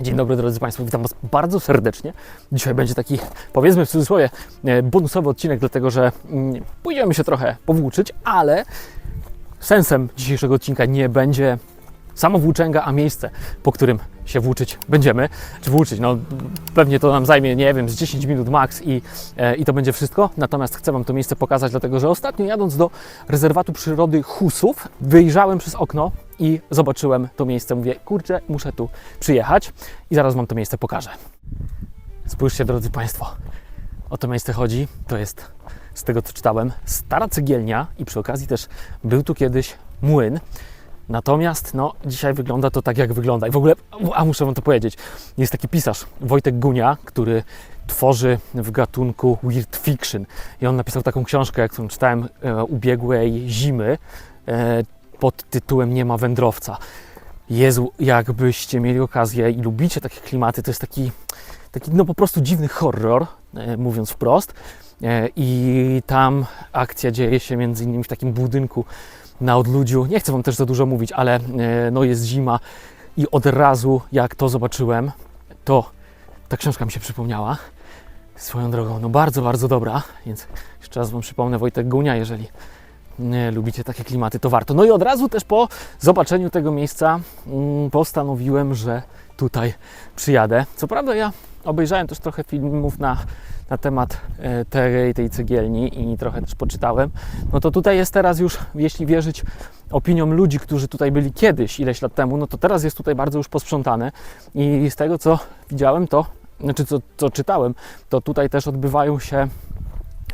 Dzień dobry drodzy Państwo, witam Was bardzo serdecznie. Dzisiaj będzie taki, powiedzmy w cudzysłowie, e, bonusowy odcinek, dlatego że mm, pójdziemy się trochę powłóczyć, ale sensem dzisiejszego odcinka nie będzie samo włóczęga, a miejsce, po którym się włóczyć będziemy. Czy włóczyć? No pewnie to nam zajmie, nie wiem, z 10 minut max i, e, i to będzie wszystko. Natomiast chcę Wam to miejsce pokazać, dlatego że ostatnio jadąc do rezerwatu przyrody Husów, wyjrzałem przez okno i zobaczyłem to miejsce. Mówię, kurczę, muszę tu przyjechać i zaraz Wam to miejsce pokażę. Spójrzcie, drodzy Państwo, o to miejsce chodzi. To jest, z tego co czytałem, stara cegielnia i przy okazji też był tu kiedyś młyn. Natomiast no, dzisiaj wygląda to tak, jak wygląda. I w ogóle, a muszę Wam to powiedzieć, jest taki pisarz, Wojtek Gunia, który tworzy w gatunku weird fiction. I on napisał taką książkę, którą czytałem e, ubiegłej zimy e, pod tytułem Nie ma wędrowca. Jezu, jakbyście mieli okazję i lubicie takie klimaty, to jest taki, taki no po prostu dziwny horror, e, mówiąc wprost. E, I tam akcja dzieje się między innymi w takim budynku na odludziu. Nie chcę Wam też za dużo mówić, ale e, no jest zima i od razu jak to zobaczyłem, to ta książka mi się przypomniała. Swoją drogą, no bardzo, bardzo dobra, więc jeszcze raz Wam przypomnę Wojtek Gunia, jeżeli lubicie takie klimaty, to warto. No i od razu też po zobaczeniu tego miejsca mm, postanowiłem, że tutaj przyjadę. Co prawda ja obejrzałem też trochę filmów na, na temat e, tej, tej cegielni i trochę też poczytałem. No to tutaj jest teraz już, jeśli wierzyć opiniom ludzi, którzy tutaj byli kiedyś, ileś lat temu, no to teraz jest tutaj bardzo już posprzątane i z tego co widziałem, to znaczy co, co czytałem, to tutaj też odbywają się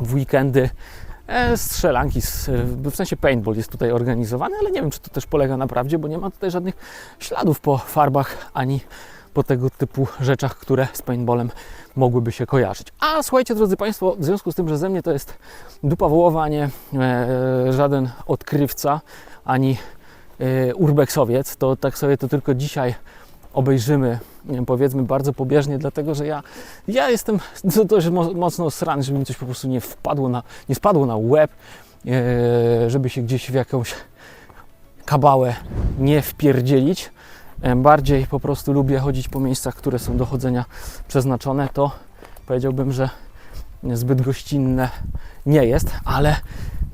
w weekendy strzelanki, z, w sensie paintball jest tutaj organizowany, ale nie wiem, czy to też polega na prawdzie, bo nie ma tutaj żadnych śladów po farbach ani po tego typu rzeczach, które z paintballem mogłyby się kojarzyć. A słuchajcie, drodzy Państwo, w związku z tym, że ze mnie to jest dupa wołowa, a nie e, żaden odkrywca, ani e, urbexowiec, to tak sobie to tylko dzisiaj obejrzymy, powiedzmy bardzo pobieżnie, dlatego że ja, ja jestem do- dość mo- mocno srany, żeby mi coś po prostu nie wpadło na, nie spadło na łeb, e, żeby się gdzieś w jakąś kabałę nie wpierdzielić. E, Bardziej po prostu lubię chodzić po miejscach, które są do chodzenia przeznaczone. To powiedziałbym, że zbyt gościnne nie jest, ale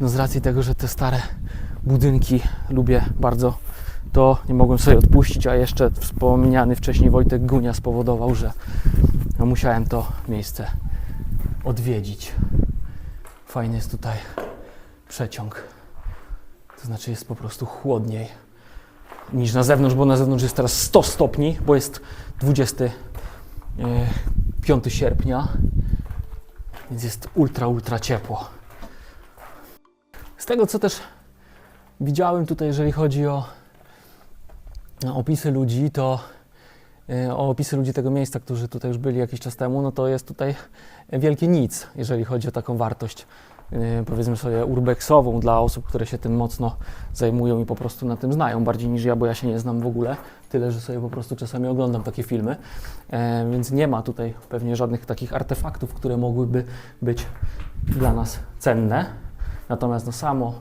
no z racji tego, że te stare budynki lubię bardzo, to nie mogłem sobie odpuścić, a jeszcze wspomniany wcześniej Wojtek Gunia spowodował, że no musiałem to miejsce odwiedzić. Fajny jest tutaj przeciąg. To znaczy jest po prostu chłodniej niż na zewnątrz, bo na zewnątrz jest teraz 100 stopni, bo jest 25 sierpnia, więc jest ultra, ultra ciepło. Z tego co też widziałem tutaj, jeżeli chodzi o opisy ludzi, to e, o opisy ludzi tego miejsca, którzy tutaj już byli jakiś czas temu, no to jest tutaj wielkie nic, jeżeli chodzi o taką wartość, e, powiedzmy sobie, urbexową dla osób, które się tym mocno zajmują i po prostu na tym znają, bardziej niż ja, bo ja się nie znam w ogóle, tyle, że sobie po prostu czasami oglądam takie filmy, e, więc nie ma tutaj pewnie żadnych takich artefaktów, które mogłyby być dla nas cenne, natomiast no samo,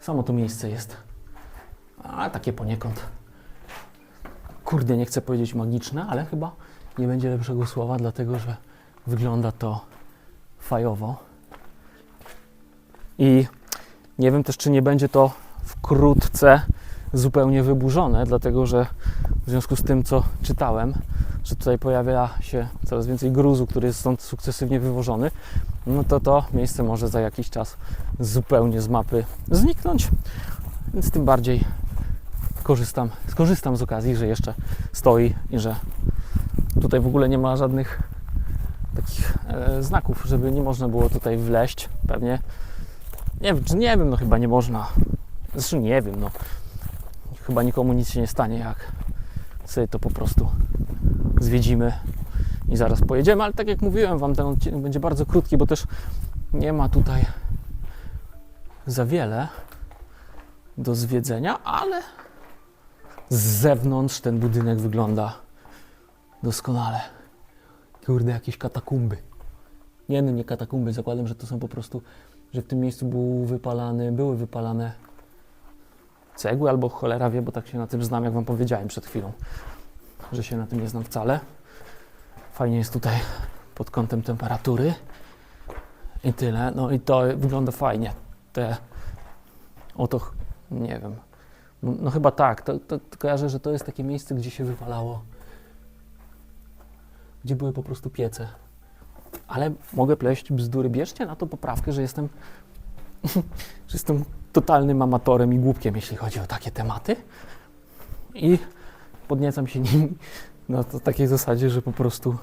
samo to miejsce jest, a takie poniekąd kurde, nie chcę powiedzieć magiczne, ale chyba nie będzie lepszego słowa, dlatego że wygląda to fajowo. I nie wiem też, czy nie będzie to wkrótce zupełnie wyburzone, dlatego że w związku z tym, co czytałem, że tutaj pojawia się coraz więcej gruzu, który jest stąd sukcesywnie wywożony, no to to miejsce może za jakiś czas zupełnie z mapy zniknąć. Więc tym bardziej korzystam, skorzystam z okazji, że jeszcze stoi i że tutaj w ogóle nie ma żadnych takich e, znaków, żeby nie można było tutaj wleść. Pewnie nie nie wiem, no chyba nie można. Zresztą nie wiem, no chyba nikomu nic się nie stanie, jak sobie to po prostu zwiedzimy i zaraz pojedziemy, ale tak jak mówiłem Wam, ten odcinek będzie bardzo krótki, bo też nie ma tutaj za wiele do zwiedzenia, ale z zewnątrz ten budynek wygląda doskonale. Kurde, jakieś katakumby. Nie, no nie katakumby, zakładam, że to są po prostu, że w tym miejscu był wypalany, były wypalane cegły albo cholera wie, bo tak się na tym znam, jak Wam powiedziałem przed chwilą. że się na tym nie znam wcale. Fajnie jest tutaj pod kątem temperatury i tyle. No i to wygląda fajnie. Te oto, nie wiem. No, no chyba tak. To, to, to kojarzę, że to jest takie miejsce, gdzie się wywalało. Gdzie były po prostu piece. Ale mogę pleść bzdury. Bierzcie na to poprawkę, że jestem, że jestem totalnym amatorem i głupkiem, jeśli chodzi o takie tematy. I podniecam się nimi na takiej zasadzie, że po prostu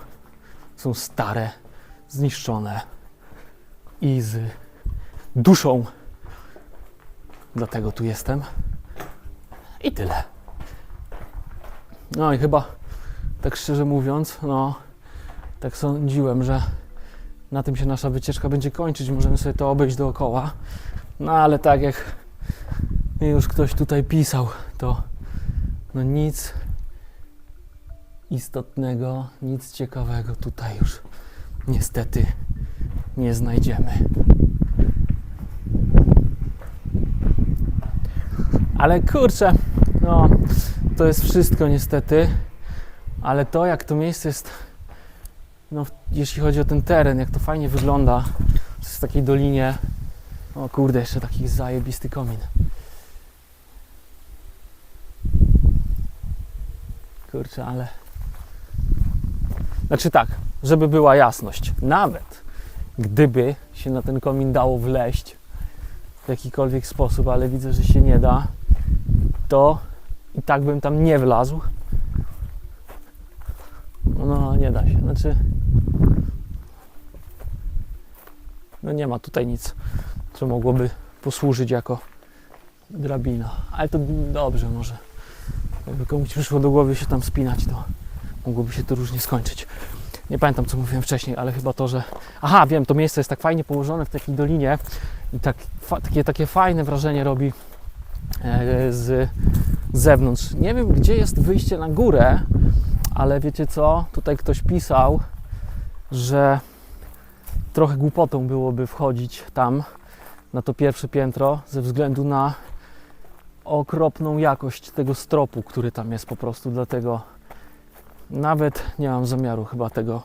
są stare, zniszczone i z duszą. Dlatego tu jestem. I tyle. No i chyba, tak szczerze mówiąc, no, tak sądziłem, że na tym się nasza wycieczka będzie kończyć. Możemy sobie to obejść dookoła. No ale tak jak już ktoś tutaj pisał, to no nic istotnego, nic ciekawego tutaj już niestety nie znajdziemy. Ale kurczę, no to jest wszystko niestety, ale to jak to miejsce jest, no jeśli chodzi o ten teren, jak to fajnie wygląda, w takiej dolinie, o kurde, jeszcze taki zajebisty komin. Kurczę, ale... Znaczy tak, żeby była jasność, nawet gdyby się na ten komin dało wleść w jakikolwiek sposób, ale widzę, że się nie da, to i tak bym tam nie wlazł. No, nie da się. Znaczy, no nie ma tutaj nic, co mogłoby posłużyć jako drabina. Ale to dobrze może. Jakby komuś przyszło do głowy się tam spinać, to mogłoby się to różnie skończyć. Nie pamiętam, co mówiłem wcześniej, ale chyba to, że... Aha, wiem, to miejsce jest tak fajnie położone w takiej dolinie i tak, fa- takie, takie fajne wrażenie robi z zewnątrz. Nie wiem, gdzie jest wyjście na górę, ale wiecie co? Tutaj ktoś pisał, że trochę głupotą byłoby wchodzić tam na to pierwsze piętro ze względu na okropną jakość tego stropu, który tam jest po prostu. Dlatego nawet nie mam zamiaru chyba tego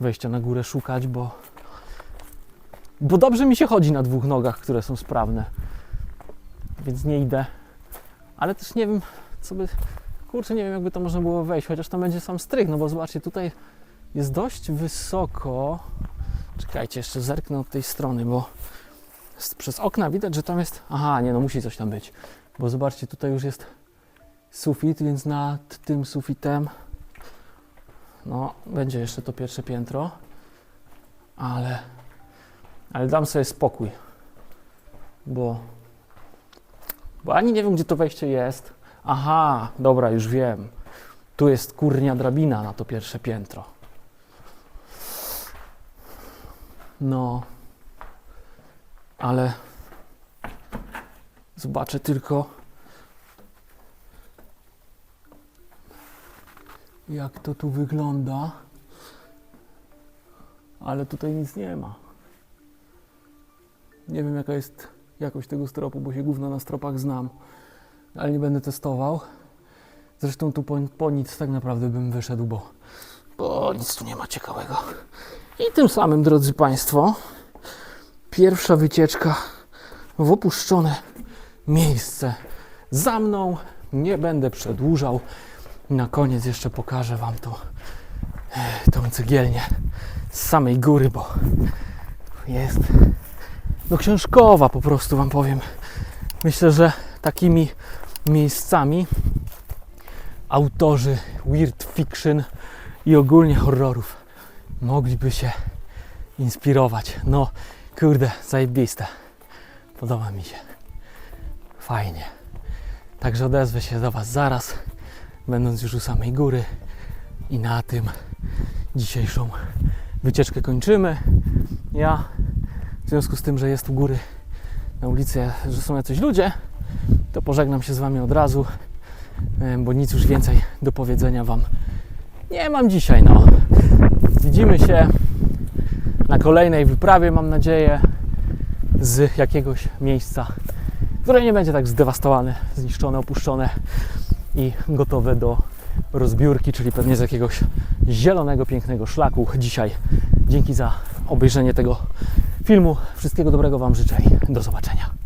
wejścia na górę szukać, bo, bo dobrze mi się chodzi na dwóch nogach, które są sprawne. Więc nie idę. Ale też nie wiem, co by. Kurczę, nie wiem, jakby to można było wejść, chociaż tam będzie sam strych, no bo zobaczcie, tutaj jest dość wysoko. Czekajcie, jeszcze zerknę od tej strony, bo przez okna widać, że tam jest. Aha, nie, no musi coś tam być. Bo zobaczcie, tutaj już jest sufit, więc nad tym sufitem no, będzie jeszcze to pierwsze piętro, ale, ale dam sobie spokój, bo, bo ani nie wiem, gdzie to wejście jest. Aha, dobra, już wiem. Tu jest kurnia drabina na to pierwsze piętro. No, ale zobaczę tylko, jak to tu wygląda. Ale tutaj nic nie ma. Nie wiem, jaka jest jakość tego stropu, bo się gówno na stropach znam, ale nie będę testował. Zresztą tu po, po nic tak naprawdę bym wyszedł, bo, bo nic tu nie ma ciekawego. I tym samym, drodzy Państwo, pierwsza wycieczka w opuszczone miejsce za mną. Nie będę przedłużał. Na koniec jeszcze pokażę Wam to, e, tą cegielnię z samej góry, bo jest no książkowa po prostu Wam powiem. Myślę, że takimi miejscami autorzy weird fiction i ogólnie horrorów mogliby się inspirować. No kurde, zajebiste. Podoba mi się. Fajnie. Także odezwę się do Was zaraz będąc już u samej góry. I na tym dzisiejszą wycieczkę kończymy. Ja, związku z tym, że jest u góry na ulicy, że są jacyś ludzie, to pożegnam się z Wami od razu, bo nic już więcej do powiedzenia Wam nie mam dzisiaj. No. Widzimy się na kolejnej wyprawie, mam nadzieję, z jakiegoś miejsca, które nie będzie tak zdewastowane, zniszczone, opuszczone i gotowe do rozbiórki, czyli pewnie z jakiegoś zielonego, pięknego szlaku. Dzisiaj dzięki za obejrzenie tego filmu. Wszystkiego dobrego Wam życzę i do zobaczenia.